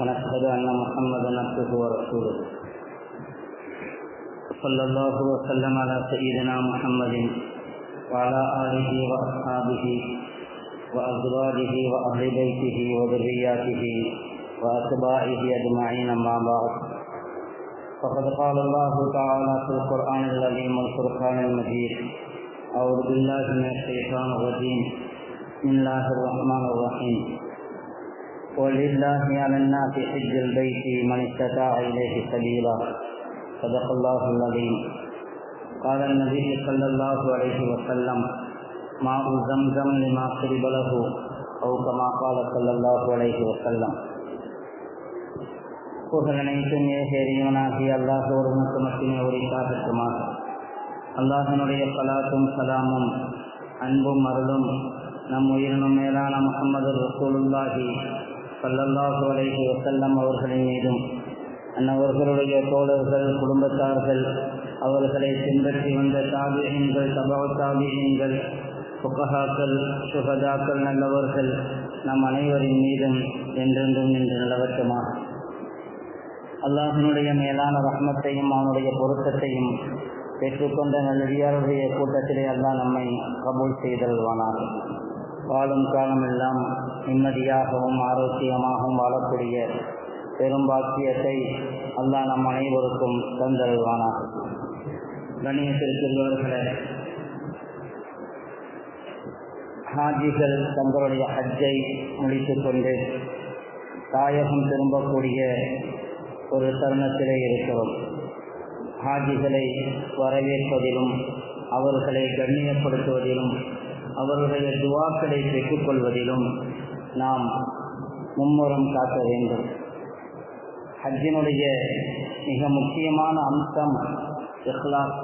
ونشهد أن محمدا عبده ورسوله. صلى الله وسلم على سيدنا محمد وعلى آله وأصحابه وأزواجه وأهل بيته وذرياته وأتباعه أجمعين أما بعد. فقد قال الله تعالى في القرآن العظيم والفرقان المجيد أعوذ بالله من الشيطان الرجيم. بسم الله الرحمن الرحيم. ولله على الناس حج البيت من استطاع إليه سبيلا صدق الله العظيم قال النبي صلى الله عليه وسلم ماء زمزم لما شرب له أو كما قال صلى الله عليه وسلم புகழனைத்தும் ஏகேரியவனாகி அல்லாஹ் ஒருவனுக்கு மட்டுமே உரித்தாகட்டுமாக அல்லாஹனுடைய கலாத்தும் சலாமும் அன்பும் அருளும் நம் உயிரினும் மேலான முகமது ரசூலுல்லாஹி சல்லல்லாஹு அலைஹி வசல்லம் அவர்களின் மீதும் அன்னவர்களுடைய தோழர்கள் குடும்பத்தார்கள் அவர்களை பின்பற்றி வந்த தாபியங்கள் சபா தாபியங்கள் புகஹாக்கள் சுகதாக்கள் நல்லவர்கள் நம் அனைவரின் மீதும் என்றென்றும் நின்று நிலவட்டுமா? அல்லாஹினுடைய மேலான ரஹ்மத்தையும் அவனுடைய பொருத்தத்தையும் பெற்றுக்கொண்ட நல்லடியாருடைய கூட்டத்திலே அல்லாஹ் நம்மை கபூல் செய்தல்வானாக வாழும் காலமெல்லாம் நிம்மதியாகவும் ஆரோக்கியமாகவும் வாழக்கூடிய பெரும்பாக்கியத்தை அல்லாஹ் நம் அனைவருக்கும் தந்தருவானாக கணியத்திற்குள்ளவர்களே ஹாஜிகள் தங்களுடைய ஹஜ்ஜை முடித்துக்கொண்டு தாயகம் திரும்பக்கூடிய ஒரு தருணத்திலே இருக்கிறோம். ஹாஜிகளை வரவேற்பதிலும் அவர்களை கண்ணியப்படுத்துவதிலும் அவர்களுடைய துவாக்களை பெற்றுக்கொள்வதிலும் நாம் மும்முரம் காட்ட வேண்டும். ஹஜ்ஜினுடைய மிக முக்கியமான அம்சம் இஹ்லாஸ்.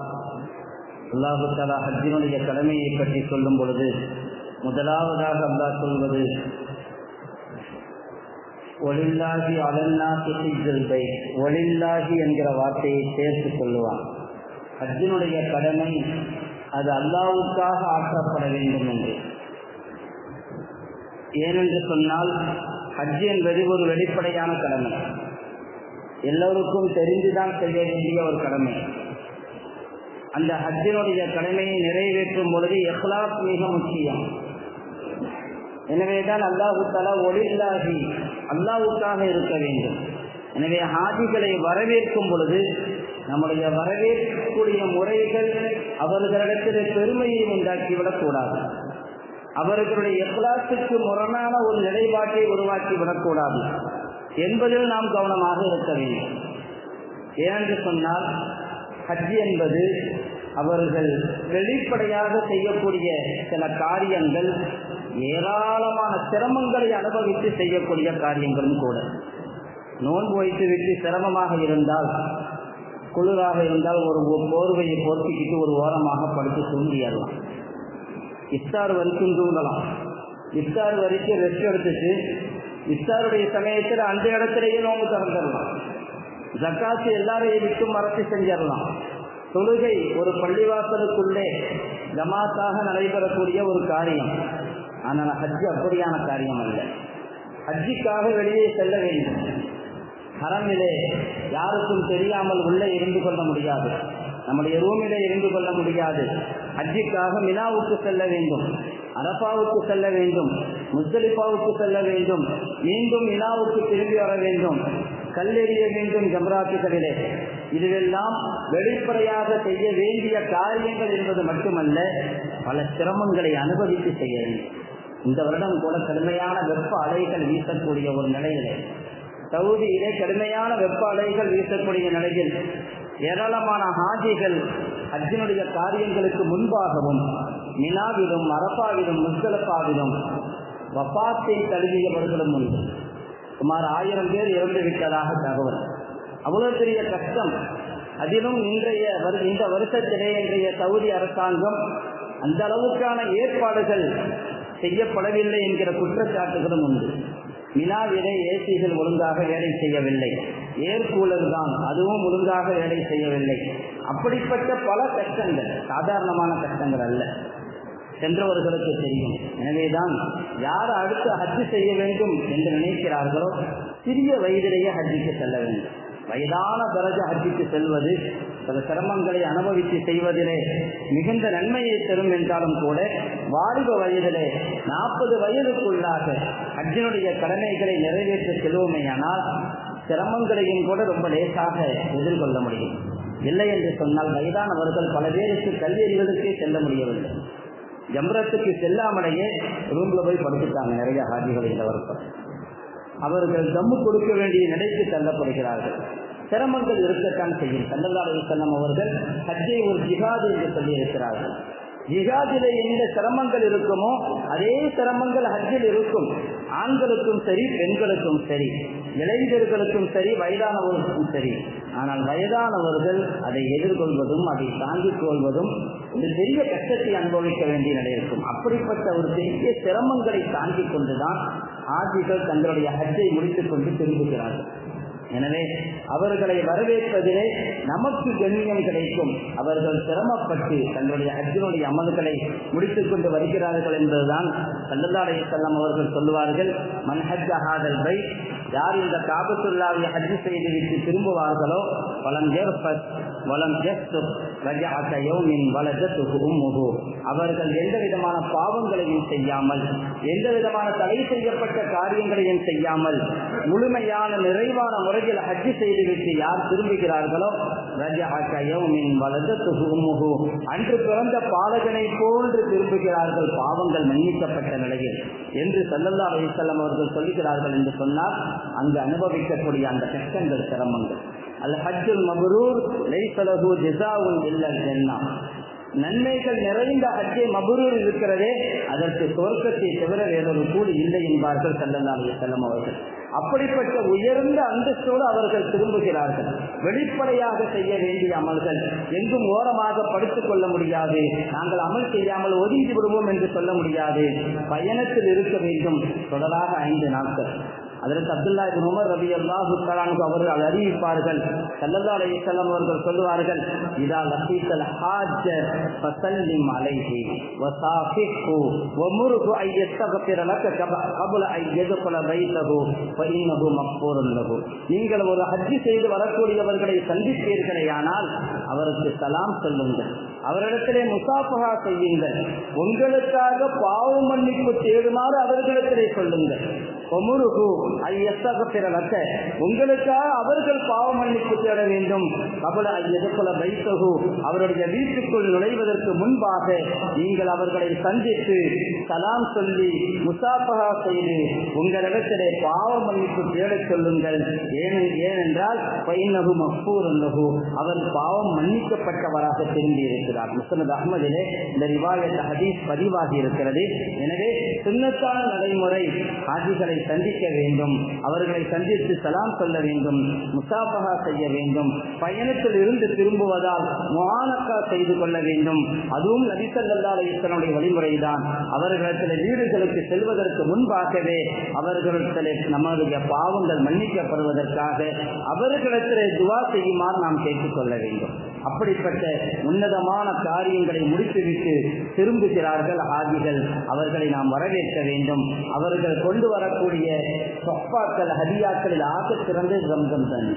அல்லாஹு தலா ஹஜ்ஜினுடைய கடமையை பற்றி சொல்லும் பொழுது முதலாவதாக அல்லா சொல்வது ஒளில்லாகி அலன்னா ஹிஜ்ஜுல் ஒளில்லாகி என்கிற வார்த்தையை சேர்த்து சொல்லுவான் ஹஜ்ஜினுடைய கடமை அது அல்லாவுக்காக ஆற்றப்பட வேண்டும் என்று. ஏனென்று சொன்னால் ஹஜ் என்பது ஒரு வெளிப்படையான கடமை. எல்லோருக்கும் தெரிந்துதான் செய்ய வேண்டிய ஒரு கடமை. அந்த ஹஜ்ஜினுடைய கடமையை நிறைவேற்றும் பொழுது எஹ்லாப் மிக முக்கியம். எனவேதான் அல்லாஹு தலா ஒளில்லாகி அல்லாவுக்காக இருக்க வேண்டும். எனவே ஹாஜிகளை வரவேற்கும் பொழுது நம்முடைய வரவேற்கக்கூடிய முறைகள் அவர்களிடத்தில் பெருமையை உண்டாக்கிவிடக்கூடாது அவர்களுடைய எக்லாசுக்கு முரணான ஒரு நிலைப்பாட்டை உருவாக்கி விடக்கூடாது என்பதில் நாம் கவனமாக இருக்க வேண்டும். ஏனென்று சொன்னால் ஹஜ் என்பது அவர்கள் வெளிப்படையாக செய்யக்கூடிய சில காரியங்கள் ஏராளமான சிரமங்களை அனுபவித்து செய்யக்கூடிய காரியங்களும் கூட. நோன்பு வைத்து விட்டு சிரமமாக இருந்தால் குளிராக இருந்தால் ஒரு போர்வையை போர்த்திக்கிட்டு ஒரு ஓரமாக படுத்து தூங்கிடலாம் இஃப்தார் வரைக்கும் தூங்கலாம். இஃப்தார் வரைக்கும் ரெஸ்ட் எடுத்துட்டு இஃப்தாருடைய சமயத்தில் அந்த இடத்துலயே நோம்பு திறந்துடலாம். ஜக்காசு எல்லாரையும் விட்டு மறத்து செஞ்சிடலாம். தொழுகை ஒரு பள்ளிவாசலுக்குள்ளே ஜமாத்தாக நடைபெறக்கூடிய ஒரு காரியம். ஆனால் ஹஜ் அப்படியான காரியம் அல்ல. ஹஜ்ஜிக்காக வெளியே செல்ல வேண்டும். ஹரமிலே யாருக்கும் தெரியாமல் உள்ளே இருந்து கொள்ள முடியாது. நம்முடைய ரூமிலே இருந்து கொள்ள முடியாது. அஜிக்காக மினாவுக்கு செல்ல வேண்டும் அரபாவுக்கு செல்ல வேண்டும் முஸ்தலிஃபாவுக்கு செல்ல வேண்டும் மீண்டும் மினாவுக்கு திரும்பி வர வேண்டும் கல்லெறிய வேண்டும் ஜம்ராத்துகளிலே. இதுவெல்லாம் வெளிப்படையாக செய்ய வேண்டிய காரியங்கள் என்பது மட்டுமல்ல பல சிரமங்களை அனுபவித்து செய்ய வேண்டும். இந்த வருடம் கூட கடுமையான வெப்ப அலைகள் வீசக்கூடிய ஒரு நிலையிலே. சவுதியிலே கடுமையான வெப்ப அலைகள் வீசக்கூடிய நிலையில் ஏராளமான ஹாஜிகள் அர்ஜுனுடைய காரியங்களுக்கு முன்பாகவும் மினாவிலும் அரப்பாவிலும் முஸ்தலப்பாவிலும் வப்பாத்தை தழுவியவர்களும் உண்டு. சுமார் ஆயிரம் பேர் இறந்து விட்டதாக தகவல். அவ்வளவு பெரிய கஷ்டம். அதிலும் இன்றைய வரு- இந்த வருஷத்திலே இன்றைய சவுதி அரசாங்கம் அந்த அளவுக்கான ஏற்பாடுகள் செய்யப்படவில்லை என்கிற குற்றச்சாட்டுகளும் உண்டு. மினாவிலே ஏசிகள் ஒழுங்காக வேலை செய்யவில்லை. ஏர் கூலர் தான் அதுவும் ஒழுங்காக வேலை செய்யவில்லை. அப்படிப்பட்ட பல கஷ்டங்கள் சாதாரணமான கஷ்டங்கள் அல்ல. சென்றவர்களுக்கு தெரியும். எனவேதான் யார் அடுத்து ஹஜ்ஜு செய்ய வேண்டும் என்று நினைக்கிறார்களோ சிறிய வயதிலேயே ஹஜ்ஜிக்கு செல்ல வேண்டும். வயதான தரஜ ஹஜ்ஜிக்கு செல்வது சில சிரமங்களை அனுபவித்து செய்வதிலே மிகுந்த நன்மையை தரும் என்றாலும் கூட வாலிப வயதிலே நாற்பது வயதுக்குள்ளாக ஹஜ்ஜினுடைய கடமைகளை நிறைவேற்ற செல்வோமேயானால் சிரமங்களையும் கூட ரொம்ப லேசாக எதிர்கொள்ள முடியும். இல்லை என்று சொன்னால் வயதானவர்கள் பல பேருக்கு கல்வி அறிவதற்கே செல்ல முடியவில்லை. ஜம்ரத்துக்கு செல்லாமலேயே ரூம்ல போய் படுத்துட்டாங்க நிறைய ஹாஜிகள் இந்த அவர்கள் தம்மு கொடுக்க வேண்டிய நிலைக்கு தள்ளப்படுகிறார்கள். சிரமங்கள் இருக்கத்தான் செய்யும். சல்லல்லா செல்லம் அவர்கள் ஹஜ்ஜை ஒரு ஜிகாது என்று சொல்லியிருக்கிறார்கள். ஜிகாதிலே எந்த சிரமங்கள் இருக்குமோ அதே சிரமங்கள் ஹஜ்ஜில் இருக்கும். ஆண்களுக்கும் சரி பெண்களுக்கும் சரி. இளைஞர்களுக்கும் சரி வயதானவர்களுக்கும் சரி. ஆனால் வயதானவர்கள் அதை எதிர்கொள்வதும் அதை தாங்கிக் கொள்வதும் ஒரு பெரிய கஷ்டத்தை அனுபவிக்க வேண்டிய நிலை இருக்கும். அப்படிப்பட்ட ஒரு பெரிய சிரமங்களை தாங்கிக் கொண்டுதான் ஆதிகள் தங்களுடைய ஹஜ்ஜை முடித்துக் கொண்டு திரும்புகிறார்கள். எனவே அவர்களை வரவேற்பதிலே நமக்கு கண்ணியம் கிடைக்கும். அவர்கள் சிரமப்பட்டு தங்களுடைய அர்ஜுனுடைய அமல்களை முடித்துக் கொண்டு வருகிறார்கள் என்பதுதான் சல்லல்லாடைய செல்லம் அவர்கள் சொல்லுவார்கள். மன்ஹஜாதல் பை யார் இந்த காபத்துல்லாவை ஹஜ் செய்துவிட்டு திரும்புவார்களோ பலன் ஏற்பத் வலம் ஜஸ்து அவர்கள் எந்த விதமான பாவங்களையும் செய்யாமல் எந்த விதமான தடை செய்யப்பட்ட காரியங்களையும் செய்யாமல் முழுமையான நிறைவான முறையில் ஹஜ் செய்துவிட்டு யார் திரும்புகிறார்களோ ரஜஅத யௌமின் வலதத்துஹு அன்று பிறந்த பாலகனை போன்று திரும்புகிறார்கள் பாவங்கள் மன்னிக்கப்பட்ட நிலையில். என்று சல்லல்லா அலிசல்லாம் அவர்கள் சொல்லுகிறார்கள் என்று சொன்னால் அங்கு அனுபவிக்கக்கூடிய அந்த கஷ்டங்கள் சிரமங்கள். அல்ல ஹஜ்ஜுல் மபரூர் லைசலகு ஜிசாவுன் இல்லல் நன்மைகள் நிறைந்த ஹஜ்ஜே மபுரூர் இருக்கிறதே அதற்கு சொர்க்கத்தை தவிர வேறொரு கூடு இல்லை என்பார்கள் சல்லல்லா செல்லம் அவர்கள். அப்படிப்பட்ட உயர்ந்த அந்தஸ்தோடு அவர்கள் திரும்புகிறார்கள். வெளிப்படையாக செய்ய வேண்டிய அமல்கள் எங்கும் ஓரமாக படித்துக் கொள்ள முடியாது. நாங்கள் அமல் செய்யாமல் ஒதுங்கி விடுவோம் என்று சொல்ல முடியாது. பயணத்தில் இருக்க வேண்டும். தொடராக ஐந்து நாட்கள். அதற்கு அப்துல்லா இபின் உமர் ரபி அல்லாஹு அவர்கள் அறிவிப்பார்கள். சல்லல்லா அலைஹிஸ்ஸலாம் அவர்கள் சொல்லுவார்கள் இதா லத்தீசல் ஹாஜ் ஃபசல்லிம் அலைஹி வசாஃபிஹு வமுர்ஹு ஐ யஸ்தக்பிர லக கபல ஐ யதுகுல பைத்தஹு ஃபஇன்னஹு மக்ஃபூருன் லஹு. நீங்கள் ஒரு ஹஜ் செய்து வரக்கூடியவர்களை சந்திப்பீர்களேயானால் அவருக்கு சலாம் சொல்லுங்கள். அவரிடத்திலே முசாஃபஹா செய்யுங்கள். உங்களுக்காக பாவ மன்னிப்பு தேடுமாறு அவர்களிடத்திலே சொல்லுங்கள். உங்களுக்காக அவர்கள் பாவ மன்னிப்பு தேட வேண்டும். கபல ஐயதுக்குல வைத்தகு. அவருடைய வீட்டுக்குள் நுழைவதற்கு முன்பாக நீங்கள் அவர்களை சந்தித்து சலாம் சொல்லி முசாபகா செய்து உங்களிடத்திலே பாவ மன்னிப்பு தேடச் சொல்லுங்கள். ஏன் ஏனென்றால் பைனகு மஃபூரல்லகு அவர் பாவம் மன்னிக்கப்பட்டவராக திரும்பி இருக்கிறார் முசனது அகமதிலே இந்த ரிவாயத் ஹதீஸ் பதிவாகி இருக்கிறது. எனவே சுன்னத்தான நடைமுறை ஆஜிகளை சந்திக்க வேண்டும் அவர்களை சந்தித்து சலாம் சொல்ல வேண்டும் முசாபகா செய்ய வேண்டும் பயணத்தில் இருந்து திரும்புவதால் முஆனக்கா செய்து கொள்ள வேண்டும். அதுவும் நபிசல்லா அலிஸ்லனுடைய வழிமுறைதான். அவர்களிடத்தில் வீடுகளுக்கு செல்வதற்கு முன்பாகவே அவர்களிடத்தில் நம்மளுடைய பாவங்கள் மன்னிக்கப்படுவதற்காக அவர்களிடத்தில் துவா செய்யுமாறு நாம் கேட்டுக்கொள்ள வேண்டும். அப்படிப்பட்ட உன்னதமான காரியங்களை முடித்துவிட்டு திரும்புகிறார்கள் ஆதிகள் அவர்களை நாம் வரவேற்க வேண்டும். அவர்கள் கொண்டு வரக்கூடிய சொப்பாக்கள் ஹதியாக்களில் ஆக சிறந்து ஜம்சம் தண்ணி.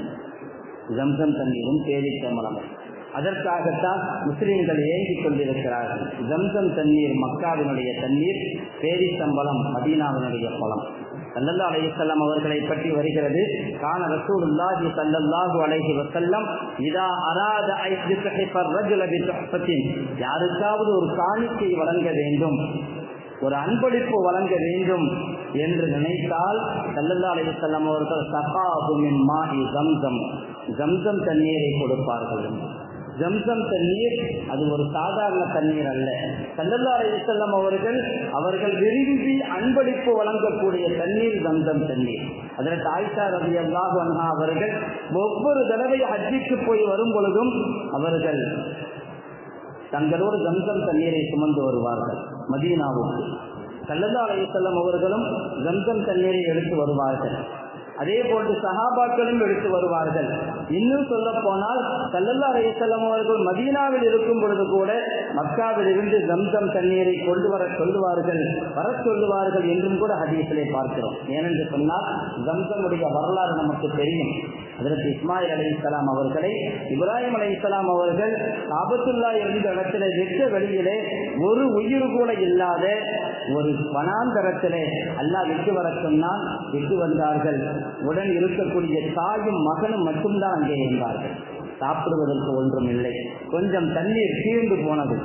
ஜம்சம் தண்ணீரும் பேரிச்சம்பளமும் அதற்காகத்தான் முஸ்லிம்கள் ஏங்கிக் கொண்டிருக்கிறார்கள். ஜம்சம் தண்ணீர் மக்காவினுடைய தண்ணீர் பேரிச்சம்பளம் மதீனாவினுடைய பழம். சல்லல்லா அலைஹிஸ்ஸலாம் அவர்களை பற்றி வருகிறது. கான ரசூலுல்லாஹி சல்லல்லாஹு அலைஹி வசல்லம் இதா அராத ஐ யுஸ்ஹிஃபர் ரஜுல பி யாருக்காவது ஒரு காணிக்கை வழங்க வேண்டும். ஒரு அன்பளிப்பு வழங்க வேண்டும் என்று நினைத்தால் சல்லல்லா அலைஹிஸ்ஸலாம் அவர்கள் சகாபுமின் மாஹி ஜம்சம் ஜம்சம் தண்ணீரை கொடுப்பார்கள். ஜம்சம் தண்ணீர் அது ஒரு சாதாரண தண்ணீர் அல்ல. சல்லல்லா அலிசல்லம் அவர்கள் அவர்கள் விரும்பி அன்பளிப்பு வழங்கக்கூடிய தண்ணீர் ஜம்சம் தண்ணீர். அதற்கு ஆயிஷா ரவி அல்லாஹ் அவர்கள் ஒவ்வொரு தடவை அஜிக்கு போய் வரும் பொழுதும் அவர்கள் தங்களோடு ஜம்சம் தண்ணீரை சுமந்து வருவார்கள் மதீனாவுக்கு. கல்லதா அலிசல்லம் அவர்களும் கம்சம் தண்ணீரை எடுத்து வருவார்கள். அதே போன்று சகாபாக்களும் எடுத்து வருவார்கள். இன்னும் சொல்ல போனால் கல்லல்லா அலையசல்லம் அவர்கள் மதீனாவில் இருக்கும் பொழுது கூட மக்காவில் இருந்து ஜம்சம் தண்ணீரை கொண்டு வர சொல்லுவார்கள் வர சொல்லுவார்கள் என்றும் கூட ஹதீசிலே பார்க்கிறோம். ஏனென்று சொன்னால் ஜம்சமுடைய வரலாறு நமக்கு தெரியும். அதற்கு இஸ்மாயில் அலி இஸ்லாம் அவர்களை இப்ராஹிம் அலி இஸ்லாம் அவர்கள் ஆபத்துல்லா இருந்த இடத்துல வெட்ட வெளியிலே ஒரு உயிர் கூட இல்லாத ஒரு வனாந்தரத்திலே அல்லாஹ் விட்டு வர சொன்னால் விட்டு வந்தார்கள் உடன் இருக்கக்கூடிய தாயும் மகனும் மட்டும்தான் அங்கே இருந்தார்கள். சாப்பிடுவதற்கு ஒன்றும் இல்லை. கொஞ்சம் தண்ணீர் தீர்ந்து போனது.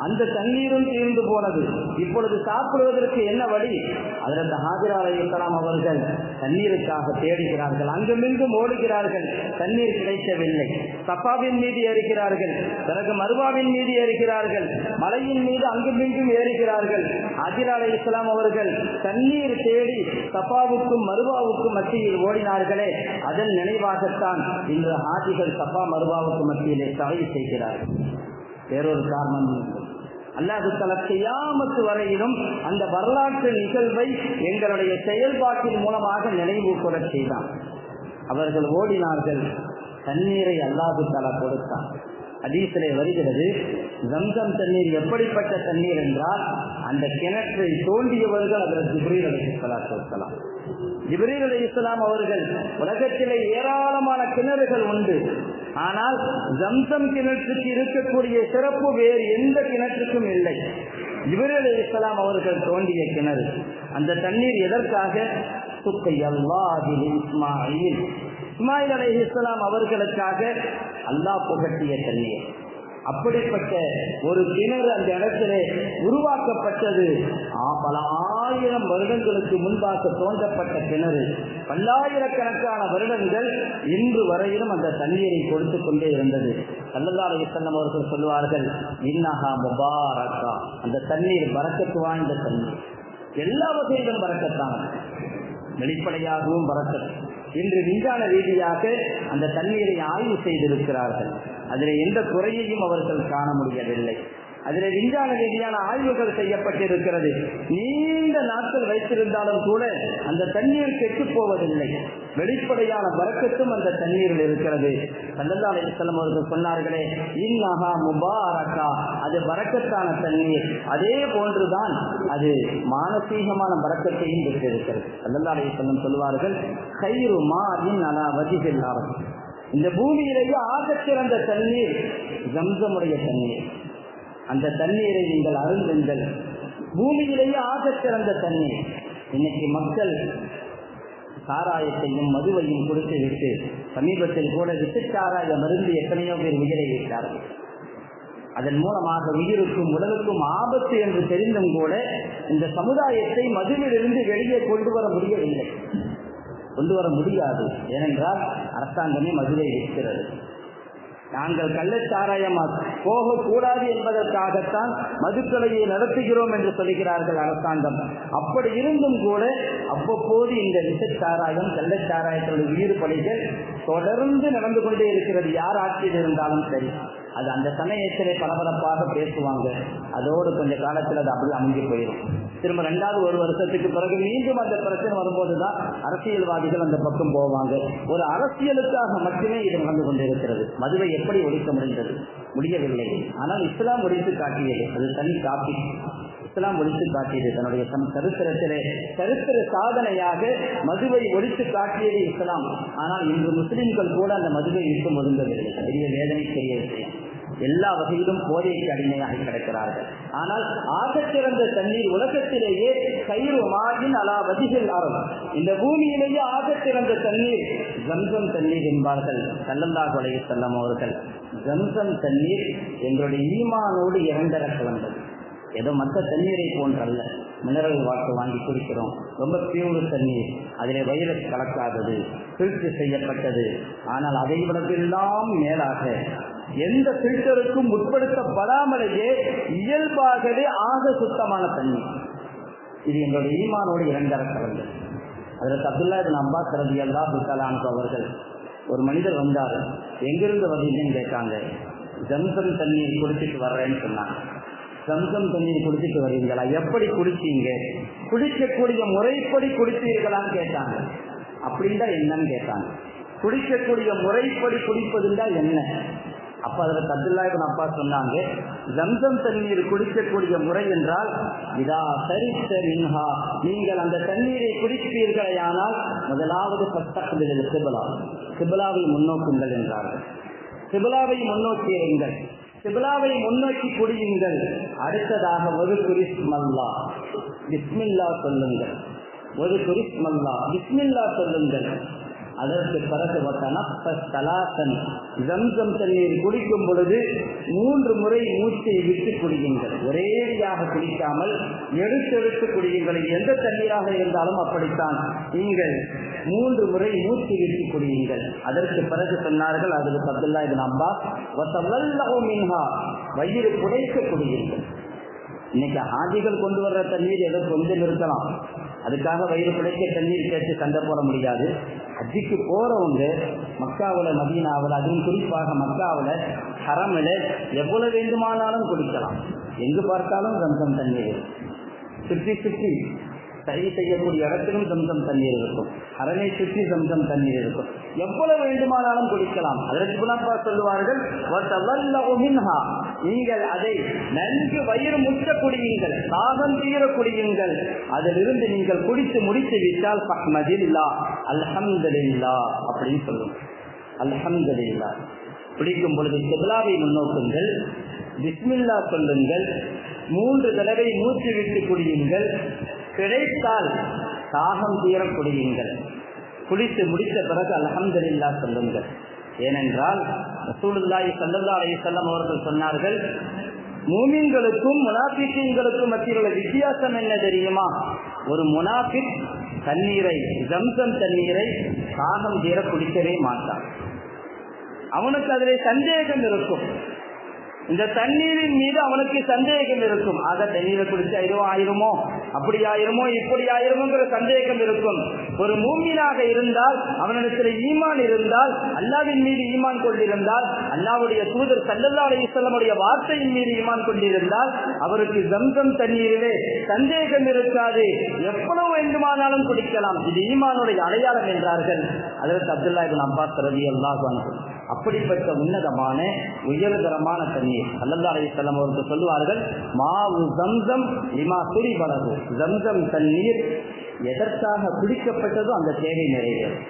அந்த தண்ணீரும் தீர்ந்து போனது. இப்பொழுது சாப்பிடுவதற்கு என்ன வழி? அதற்கு ஹாஜரா அலையலாம் அவர்கள் தண்ணீருக்காக தேடுகிறார்கள். அங்குமிங்கும் ஓடுகிறார்கள். தண்ணீர் கிடைக்கவில்லை. சப்பாவின் மீது ஏறுகிறார்கள். பிறகு மருவாவின் மீது ஏறுகிறார்கள். மலையின் மீது அங்குமிங்கும் ஏறுகிறார்கள். ஹாஜிரா அலை இஸ்லாம் அவர்கள் தண்ணீர் தேடி சப்பாவுக்கும் மருவாவுக்கும் மத்தியில் ஓடினார்களே. அதன் நினைவாகத்தான் இன்று ஹாஜிகள் சப்பா மருவாவுக்கு மத்தியிலே தவறி செய்கிறார்கள். வேறொரு காரணம் அல்லாஹு தலா செய்யாமத்து வரையிலும் அந்த வரலாற்று நிகழ்வை எங்களுடைய செயல்பாட்டின் மூலமாக நினைவு கூட செய்தான். அவர்கள் ஓடினார்கள். தண்ணீரை அல்லாஹு தலா கொடுத்தான். அதீசிலே வருகிறது ஜம்சம் தண்ணீர் எப்படிப்பட்ட தண்ணீர் என்றால் அந்த கிணற்றை தோண்டியவர்கள் அதற்கு ஜிப்ரீல் அலி சொல்லாம் ஜிப்ரீல் அலி இஸ்லாம் அவர்கள் உலகத்திலே ஏராளமான கிணறுகள் உண்டு. ஆனால் ஜம்சம் கிணற்றுக்கு இருக்கக்கூடிய சிறப்பு வேறு எந்த கிணற்றுக்கும் இல்லை. ஜிபிரல் இஸ்லாம் அவர்கள் தோண்டிய கிணறு. அந்த தண்ணீர் எதற்காக? சுக்கை அல்லாஹில் இஸ்மாயில். இஸ்மாயில் அலை இஸ்லாம் அவர்களுக்காக அல்லாஹ் புகட்டிய தண்ணீர். அப்படிப்பட்ட ஒரு கிணறு அந்த இடத்திலே உருவாக்கப்பட்டது. பல ஆயிரம் வருடங்களுக்கு முன்பாக தோன்றப்பட்ட கிணறு. பல்லாயிரக்கணக்கான வருடங்கள் இன்று வரையிலும் அந்த தண்ணீரை கொடுத்து கொண்டே இருந்தது. அல்லல்லாஹ் இஸ்லாம் அவர்கள் சொல்வார்கள் இன்னஹா முபாரக்கா. அந்த தண்ணீர் வரக்கத்து வாய்ந்த தண்ணீர். எல்லா வகையிலும் பறக்கத்தான் வெளிப்படையாகவும் வரக்கத்து இன்று விஞ்ஞான ரீதியாக அந்த தண்ணீரை ஆய்வு செய்திருக்கிறார்கள். அதில் எந்த குறையையும் அவர்கள் காண முடியவில்லை. அதுல விஞ்ஞான ரீதியான ஆய்வுகள் செய்யப்பட்டிருக்கிறது. நீண்ட நாட்கள் வைத்திருந்தாலும் கூட அந்த தண்ணீர் கெட்டு போவதில்லை. வெளிப்படையான வரக்கத்தும் அந்த தண்ணீரில் இருக்கிறது. சல்லல்லா அலிஸ்லம் அவர்கள் சொன்னார்களே இன்னஹா முபாரக்கா. அது வரக்கத்தான தண்ணீர். அதே போன்றுதான் அது மானசீகமான வரக்கத்தையும் பெற்றிருக்கிறது. சல்லல்லா அலிஸ்லம் சொல்வார்கள் கயிறு மா அலா வதிகள் இந்த பூமியிலேயே ஆகச் சிறந்த தண்ணீர் ஜம்சமுடைய தண்ணீர். அந்த தண்ணீரை நீங்கள் அருந்துங்கள். பூமியிலேயே ஆகச் சிறந்த தண்ணீர். இன்னைக்கு மக்கள் சாராயத்தையும் மதுவையும் கொடுத்து விட்டு சமீபத்தில் கூட விட்டுச்சாராய மருந்து எத்தனையோ பேர் உயிரை விட்டார்கள் அதன் மூலமாக உயிருக்கும் உடலுக்கும் ஆபத்து என்று தெரிந்தும் கூட இந்த சமுதாயத்தை மதுவிலிருந்து வெளியே கொண்டு வர முடியவில்லை. கொண்டு வர முடியாது. ஏனென்றால் அரசாங்கமே மதுவை இருக்கிறது நாங்கள் கள்ளச்சாராயம் போகக்கூடாது என்பதற்காகத்தான் மதுக்கலையை நடத்துகிறோம் என்று சொல்கிறார்கள் அரசாங்கம். அப்படி இருந்தும் கூட அவ்வப்போது இந்த விஷச்சாராயம் கள்ளச்சாராயத்தோட உயிர் பலிகள் தொடர்ந்து நடந்து கொண்டே இருக்கிறது. யார் ஆட்சியில் இருந்தாலும் சரி. அது அந்த சமயத்திலே பரபரப்பாக பேசுவாங்க. அதோடு கொஞ்ச காலத்தில் அது அப்படி அமைஞ்சு போயிடும். திரும்ப ரெண்டாவது ஒரு வருஷத்துக்கு பிறகு மீண்டும் அந்த பிரச்சனை வரும்போதுதான் அரசியல்வாதிகள் அந்த பக்கம் போவாங்க. ஒரு அரசியலுக்காக மட்டுமே இது நடந்து கொண்டிருக்கிறது. மதுவை எப்படி ஒழிக்க முடிந்தது? முடியவில்லை. ஆனால் இஸ்லாம் ஒழித்து காட்டியது. அது தனி காப்பி இஸ்லாம் ஒழித்து காட்டியது. தன்னுடைய தம் சரித்திரத்திலே சரித்திர சாதனையாக மதுவை ஒழித்து காட்டியது இஸ்லாம். ஆனால் இன்று முஸ்லிம்கள் கூட அந்த மதுவை விட்டு ஒதுங்கவில்லை பெரிய வேதனைக்குரிய விஷயம். எல்லா வகையிலும் போதைக்கு அடிமையாக கிடக்கிறார்கள். ஆனால் ஆகச்சிறந்த தண்ணீர் உலகத்திலேயே கயிறு மாயின் அலா வதிகள் ஆறும் இந்த பூமியிலேயே ஆகச்சிறந்த தண்ணீர் ஜம்சம் தண்ணீர் என்பார்கள். கல்லந்தா கொலை செல்லம் அவர்கள் ஜம்சம் தண்ணீர் எங்களுடைய ஈமானோடு இறந்தர கலந்தது ஏதோ மற்ற தண்ணீரை போன்றல்ல. மினரல் வாட்டர் வாங்கி குடிக்கிறோம். ரொம்ப பியூர் தண்ணீர். அதில் வைரஸ் கலக்காதது ஃபில்டர் செய்யப்பட்டது. ஆனால் அதை விடத்தெல்லாம் மேலாக எந்த பில்டருக்கும் உட்படுத்தப்படாமலேயே இயல்பாகவே ஆக சுத்தமான தண்ணி. இது எங்களுடைய ஈமானோடு இரண்டர அதில் அதற்கு அப்துல்லா பின் அப்பாஸ் ரதி அல்லா புத்தலானு அவர்கள் ஒரு மனிதர் வந்தார். எங்கிருந்து வந்தீங்கன்னு கேட்டாங்க. ஜம்சம் தண்ணீர் குடிச்சிட்டு வர்றேன்னு சொன்னாங்க. ஜம்சம் தண்ணீர் குடிச்சிட்டு வர்றீங்களா எப்படி குடிச்சீங்க? குடிக்கக்கூடிய முறைப்படி குடித்தீர்களான்னு கேட்டாங்க. அப்படின்னா என்னன்னு கேட்டாங்க. குடிக்கக்கூடிய முறைப்படி குடிப்பதுண்டா என்ன? அப்ப அதுல அப்துல்லாஹிபின் அப்பா சொன்னாங்க ஜம்சம் தண்ணீர் குடிக்கக்கூடிய முறை என்றால் இதா சரி மின்ஹா நீங்கள் அந்த தண்ணீரை குடிப்பீர்களேயானால் முதலாவது பத்தகதில் சிபலா சிபலாவை முன்னோக்குங்கள் என்றார்கள். சிபலாவை முன்னோக்கி இருங்கள் சிபலாவை முன்னோக்கி குடியுங்கள். அடுத்ததாக ஒரு குரிஸ்மல்லா பிஸ்மில்லா சொல்லுங்கள். ஒரு குரிஸ்மல்லா பிஸ்மில்லா சொல்லுங்கள். அதற்கு பிறகு தலாசன் ஜம்சம் தண்ணீர் குடிக்கும் பொழுது மூன்று முறை மூச்சை விட்டு குடியுங்கள். ஒரேடியாக குடிக்காமல் எடுத்தெடுத்து குடியுங்கள். எந்த தண்ணீராக இருந்தாலும் அப்படித்தான். நீங்கள் மூன்று முறை மூச்சு விட்டு குடியுங்கள். அதற்கு பிறகு சொன்னார்கள் அதற்கு அப்துல்லா இது நம்பா மின்ஹா வயிறு புடைக்க குடியுங்கள். இன்னைக்கு ஆதிகள் கொண்டு வர்ற தண்ணீர் ஏதோ கொஞ்சம் இருக்கலாம் அதுக்காக வயிறு பிழைக்க தண்ணீர் கேட்டு சண்டை போட முடியாது. ஹஜ்ஜிக்கு போறவங்க மக்காவில் மதீனாவில் அதுவும் குறிப்பாக மக்காவில் ஹரமில் எவ்வளவு வேண்டுமானாலும் குடிக்கலாம். எங்கு பார்த்தாலும் ரம்சம் தண்ணீர். சுற்றி சுற்றி சரி செய்யக்கூடிய இடத்திலும் தம்சம் தண்ணீர் இருக்கும். அரணை சுற்றி தம்சம் தண்ணீர் இருக்கும். எவ்வளவு வேண்டுமானாலும் குடிக்கலாம் அதற்கு குணப்பா சொல்லுவார்கள் நீங்கள் அதை நன்கு வயிறு முற்ற குடியுங்கள் சாதம் தீர குடியுங்கள். அதிலிருந்து நீங்கள் குடித்து முடித்து விட்டால் பஹ்மதில்லா அல்ஹம்துலில்லா அப்படின்னு சொல்லுவோம். அல்ஹம்துலில்லா. பிடிக்கும் பொழுது சிபிலாவை முன்னோக்குங்கள் பிஸ்மில்லா சொல்லுங்கள் மூன்று தடவை மூச்சு விட்டு குடியுங்கள் கிடைத்தால் தாகம் தீர குடியுங்கள். குடித்து முடித்த பிறகு அலமதுல்லா சொல்லுங்கள். ஏனென்றால் ரசூலுல்லாஹி சல்லல்லா சொல்லம் அவர்கள் சொன்னார்கள் மூமின்களுக்கும் முனாஃபிக்கீன்களுக்கும் மத்தியில் உள்ள வித்தியாசம் என்ன தெரியுமா? ஒரு முனாஃபிக் தண்ணீரை ஜம்சம் தண்ணீரை தாகம் தீர குடிக்கவே மாட்டான். அவனுக்கு அதிலே சந்தேகம் இருக்கும். இந்த தண்ணீரின் மீது அவனுக்கு சந்தேகம் இருக்கும். ஆக தண்ணீரை குடிச்சு ஐயோ ஆயிருமோ அப்படி ஆயிருமோ இப்படி ஆயிருமோங்கிற சந்தேகம் இருக்கும். ஒரு மூமியனாக இருந்தால் அவனிடத்தில் ஈமான் இருந்தால் அல்லாவின் மீது ஈமான் கொண்டிருந்தால் அல்லாவுடைய தூதர் சல்லல்லா அலிஸ்லமுடைய வார்த்தையின் மீது ஈமான் கொண்டிருந்தால் அவருக்கு ஜம்சம் தண்ணீரிலே சந்தேகம் இருக்காது. எவ்வளவு வேண்டுமானாலும் குடிக்கலாம். இது ஈமானுடைய அடையாளம் என்றார்கள். அதற்கு அப்துல்லா இபின் அப்பாஸ் ரவி அல்லாஹ் அப்படிப்பட்ட உன்னதமான உயர்தரமான தண்ணீர் அல்லல்லா அலையம் அவருக்கு சொல்லுவார்கள் மாவு ஜம்சம் இமா துரி பலகு ஜம்சம் தண்ணீர் எதற்காக குடிக்கப்பட்டதோ அந்த தேவை நிறைவேறும்.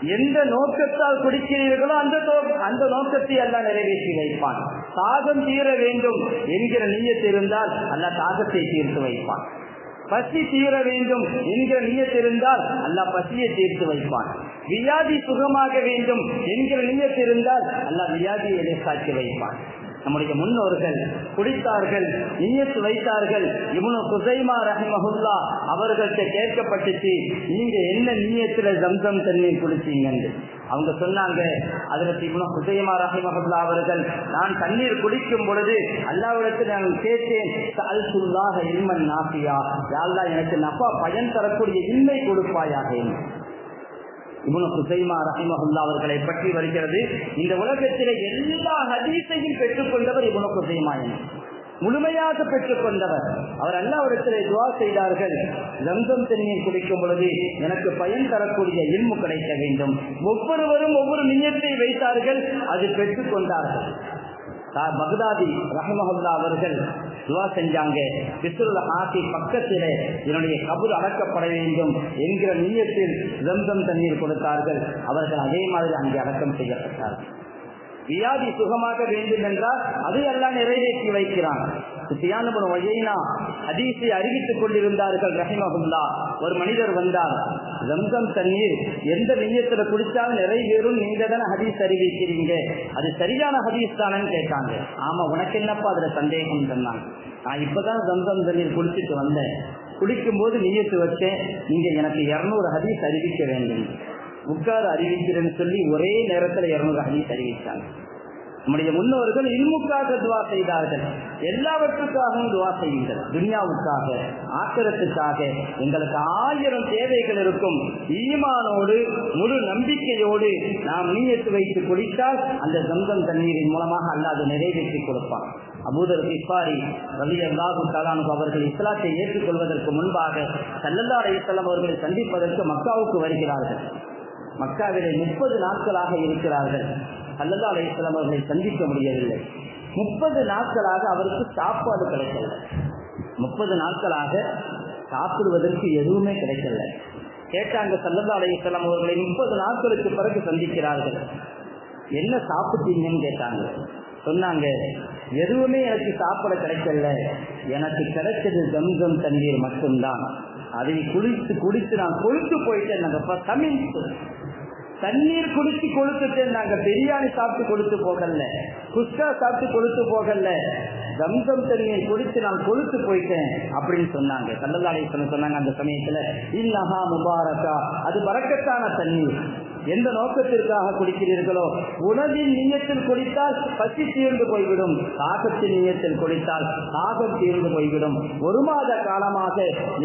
எந்த நோக்கத்தால் குடிக்கிறீர்களோ அந்த அந்த நோக்கத்தை எல்லாம் நிறைவேற்றி வைப்பான். தாகம் தீர வேண்டும் என்கிற நீயத்து இருந்தால் அல்ல தாகத்தை தீர்த்து வைப்பான். பசி தீர வேண்டும் என்கிற நீயத்து இருந்தால் அல்ல பசியை தீர்த்து வைப்பான். வியாதி சுகமாக வேண்டும் என்கிற நீயத்து இருந்தால் அல்ல வியாதியை சாட்சி வைப்பான். நம்முடைய முன்னோர்கள் குடித்தார்கள் நீயத்து வைத்தார்கள். இவனு குசைமா ரஹ்மஹுல்லா அவர்கள்ட்ட கேட்கப்பட்டுச்சு நீங்க என்ன நீயத்துல ஜம்சம் தண்ணீர் குடிச்சீங்கன்னு. அவங்க சொன்னாங்க அதில் இவனு குசைமா ரஹிமஹுல்லா அவர்கள் நான் தண்ணீர் குடிக்கும் பொழுது அல்லாவிடத்தில் நான் கேட்டேன் அல்சுல்லாக இன்மன் நாசியா. யாழ்லா எனக்கு நப்பா பயன் தரக்கூடிய இன்மை கொடுப்பாயாக இவனு குசைமா ரஹிமஹுல்லா அவர்களை பற்றி வருகிறது. இந்த உலகத்திலே எல்லா ஹதீசையும் பெற்றுக்கொண்டவர் இவனு குசைமா முழுமையாக பெற்றுக்கொண்டவர். அவர் அல்லாவிடத்திலே துவா செய்தார்கள். ரம்சம் தண்ணியை குடிக்கும் பொழுது எனக்கு பயன் தரக்கூடிய இல்மு கிடைக்க வேண்டும். ஒவ்வொருவரும் ஒவ்வொரு நியத்தை வைத்தார்கள். அது பெற்றுக்கொண்டார்கள். பக்தாதி ரஹமஹுல்லா அவர்கள் துவா செஞ்சாங்க. பிசுருல் ஆசி பக்கத்திலே என்னுடைய கபூர் அடக்கப்பட வேண்டும் என்கிற நீயத்தில் ஜம்சம் தண்ணீர் கொடுத்தார்கள். அவர்கள் அதே மாதிரி அங்கே அடக்கம் செய்யப்பட்டார்கள். வியாதி சுகமாக வேண்டும் என்றால் அது எல்லாம் நிறைவேற்றி வைக்கிறான். ஹதீஸை அறிவித்துக் கொண்டிருந்தார்கள் ரஹிமகுல்லா ஒரு மனிதர் வந்தார். ரம்சம் தண்ணீர் எந்த நீயத்துல குடிச்சாலும் நிறைவேறும் நீங்க தானே ஹதீஸ் அறிவிக்கிறீங்க. அது சரியான ஹதீஸ் தானேன்னு கேட்டாங்க. ஆமா உனக்கு என்னப்பா அதுல சந்தேகம் சொன்னாங்க. நான் இப்பதான் ரம்சம் தண்ணீர் குடிச்சிட்டு வந்தேன். குடிக்கும் போது நீயத்து வச்சேன். நீங்க எனக்கு இருநூறு ஹதீஸ் அறிவிக்க வேண்டும். உட்கார் அறிவிக்கிறேன்னு சொல்லி ஒரே நேரத்துல இருநூறு ஹதீஸ் அறிவிச்சாங்க. நம்முடைய முன்னோர்கள் இல்முக்காக துவா செய்தார்கள். எல்லாவற்றுக்காகவும் துவா செய்யுங்கள். துனியாவுக்காக ஆக்கிரத்துக்காக எங்களுக்கு ஆயிரம் தேவைகள் இருக்கும். ஈமானோடு முழு நம்பிக்கையோடு நாம் நீயத்து வைத்து குடித்தால் அந்த சந்தம் தண்ணீரின் மூலமாக அல்லாது நிறைவேற்றி கொடுப்பான். அபூதர் இப்பாரி ரவி அல்லாஹு தலானு அவர்கள் இஸ்லாத்தை ஏற்றுக்கொள்வதற்கு முன்பாக சல்லல்லா அலையம் அவர்களை சந்திப்பதற்கு மக்காவுக்கு வருகிறார்கள். மக்காவிலே முப்பது நாட்களாக இருக்கிறார்கள். அல்லது அலையம் அவர்களை சந்திக்க முடியவில்லை. முப்பது நாட்களாக அவருக்கு சாப்பாடு கிடைக்கல. முப்பது நாட்களாக சாப்பிடுவதற்கு எதுவுமே கிடைக்கல. கேட்டாங்க சல்லதா அலையம் அவர்களை முப்பது நாட்களுக்கு பிறகு சந்திக்கிறார்கள். என்ன சாப்பிட்டீங்கன்னு கேட்டாங்க. சொன்னாங்க எதுவுமே எனக்கு சாப்பிட கிடைக்கல. எனக்கு கிடைச்சது ஜம்சம் தண்ணீர் மட்டும்தான். அதை குளித்து குடித்து நான் கொழுத்து போயிட்டேன். தண்ணீர் குடிச்சு கொளுத்துட்டு நாங்க பிரியாணி சாப்பிட்டு கொளுத்து போகல. குஸ்கா சாப்பிட்டு கொளுத்து போகல. கம்சம் தண்ணீர் குடித்து நான் கொளுத்து போயிட்டேன் அப்படின்னு சொன்னாங்க. கல்லதாலை சொன்னாங்க அந்த சமயத்துல இன்னஹா முபாரக்கா. அது பறக்கத்தான தண்ணீர். எந்த நோக்கத்திற்காக குடிக்கிறீர்களோ உணவின் நீயத்தில் குடித்தால் பசி தீர்ந்து போய்விடும். தாகத்தின் நீயத்தில் குடித்தால் தாகம் தீர்ந்து போய்விடும். ஒரு மாத காலமாக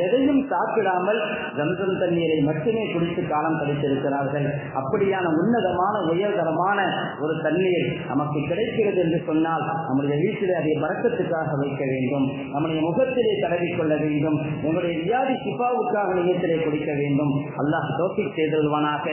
எதையும் சாப்பிடாமல் ஜம்சம் தண்ணீரை மட்டுமே குடித்து காலம் கழித்திருக்கிறார்கள். அப்படியான உன்னதமான உயர்தரமான ஒரு தண்ணீர் நமக்கு கிடைக்கிறது என்று சொன்னால் நம்முடைய வீட்டிலே அதை பறக்கத்துக்காக வைக்க வேண்டும். நம்முடைய முகத்திலே தடவிக்கொள்ள வேண்டும். நம்முடைய வியாதி சிப்பாவுக்காக நியத்திலே குடிக்க வேண்டும். அல்லாஹ் டோபிக் செய்தல்வானாக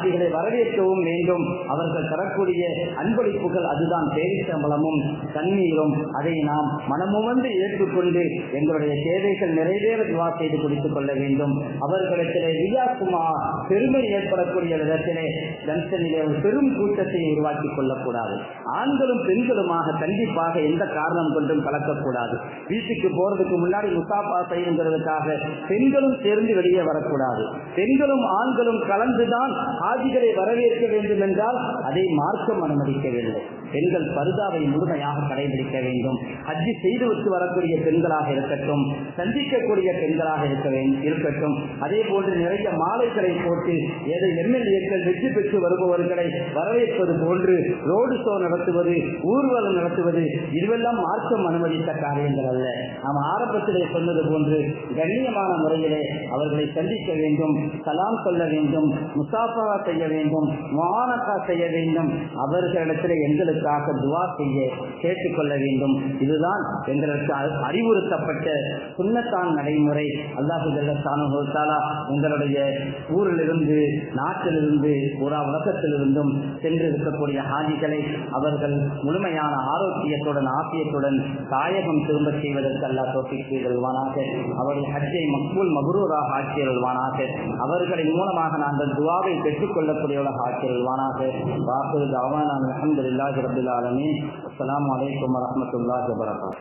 ஆட்சிகளை வரவேற்கவும் வேண்டும். அவர்கள் தரக்கூடிய அன்பளிப்புகள் அதுதான். பேரிச்சம்பளமும் தண்ணீரும் அதை நாம் மனமுவந்து ஏற்றுக்கொண்டு எங்களுடைய தேவைகள் நிறைவேற துவா செய்து குடித்துக் கொள்ள வேண்டும். அவர்களிடத்திலே ரியாக்குமா பெருமை ஏற்படக்கூடிய விதத்திலே ஜன்சனிலே ஒரு பெரும் கூட்டத்தை உருவாக்கி கொள்ளக்கூடாது. ஆண்களும் பெண்களுமாக கண்டிப்பாக எந்த காரணம் கொண்டும் கலக்கக்கூடாது. வீட்டுக்கு போறதுக்கு முன்னாடி முசாபா செய்யுங்கிறதுக்காக பெண்களும் சேர்ந்து வெளியே வரக்கூடாது. பெண்களும் ஆண்களும் கலந்துதான் ஆதிகளை வரவேற்க வேண்டும் என்றால் அதை மார்க்கம் அனுமதிக்கவில்லை. பெண்கள் பருதாவை முழுமையாக கடைபிடிக்க வேண்டும். ஹஜ்ஜி செய்துவிட்டு வரக்கூடிய பெண்களாக இருக்கட்டும் சந்திக்கக்கூடிய பெண்களாக இருக்க வேண்டும் இருக்கட்டும். அதே போன்று நிறைய மாலைகளை போட்டு ஏதோ எம்எல்ஏக்கள் வெற்றி பெற்று வருபவர்களை வரவேற்பது போன்று ரோடு ஷோ நடத்துவது ஊர்வலம் நடத்துவது இதுவெல்லாம் மார்க்கம் அனுமதித்த காரியங்கள் அல்ல. நாம் ஆரம்பத்திலே சொன்னது போன்று கண்ணியமான முறையிலே அவர்களை சந்திக்க வேண்டும் சலாம் சொல்ல வேண்டும் முசாஃபா செய்ய வேண்டும் மானக்கா செய்ய வேண்டும். அவர்களிடத்தில் அவர்களுக்காக துவா செய்ய கேட்டுக்கொள்ள வேண்டும். இதுதான் எங்களுக்கு அறிவுறுத்தப்பட்ட சுண்ணத்தான் நடைமுறை. அல்லாஹுல்லா உங்களுடைய ஊரிலிருந்து நாட்டிலிருந்து புறா உலகத்திலிருந்தும் சென்று இருக்கக்கூடிய ஹாஜிகளை அவர்கள் முழுமையான ஆரோக்கியத்துடன் ஆசியத்துடன் தாயகம் திரும்ப செய்வதற்கு அல்லா தோப்பிக் செய்தல்வானாக அவருடைய ஹஜ்ஜை மக்பூல் மகுரூராக ஆக்கியல்வானாக அவர்களின் மூலமாக நாங்கள் துவாவை பெற்றுக் பெற்றுக்கொள்ளக்கூடியவர்களாக ஆக்கியல்வானாக வாக்கு தவான தாவான رب العالمین۔ السلام علیکم ورحمۃ اللہ وبرکاتہ۔